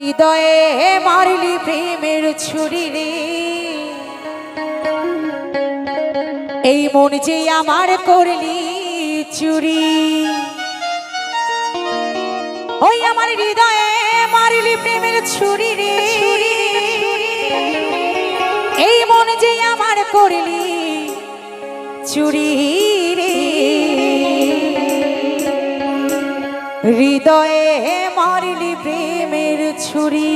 হৃদয়ে মারলি প্রেমের ছুরি রে এই মন যে আমার করলি চুরি। ওই আমার হৃদয়ে মারলি প্রেমের ছুরি রে এই মন যে আমার করলি চুরি রে। হৃদয়ে মারলি প্রেমের ছুরি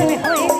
হয়ে